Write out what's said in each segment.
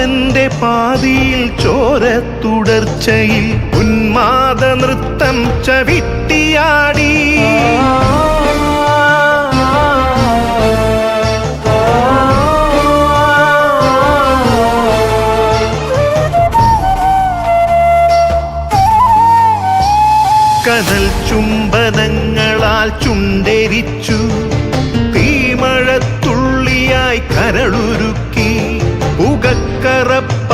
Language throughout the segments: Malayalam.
പ്രാണന്റെ പാതിയിൽ ചോര തുടർച്ചയിൽ ഉന്മാദ നൃത്തം ചവിട്ടിയാടി. കനൽ ചുംബനങ്ങളാൽ ചുണ്ടരിച്ചു.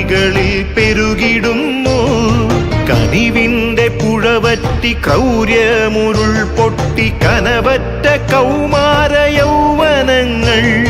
നാട്ടുവഴികളിൽ പെരുകിടുന്നു. കനിവിന്റെ പുഴവറ്റി ക്രൗര്യമുരുൾ പൊട്ടി കനവറ്റ കൗമാര യൗവനങ്ങൾ.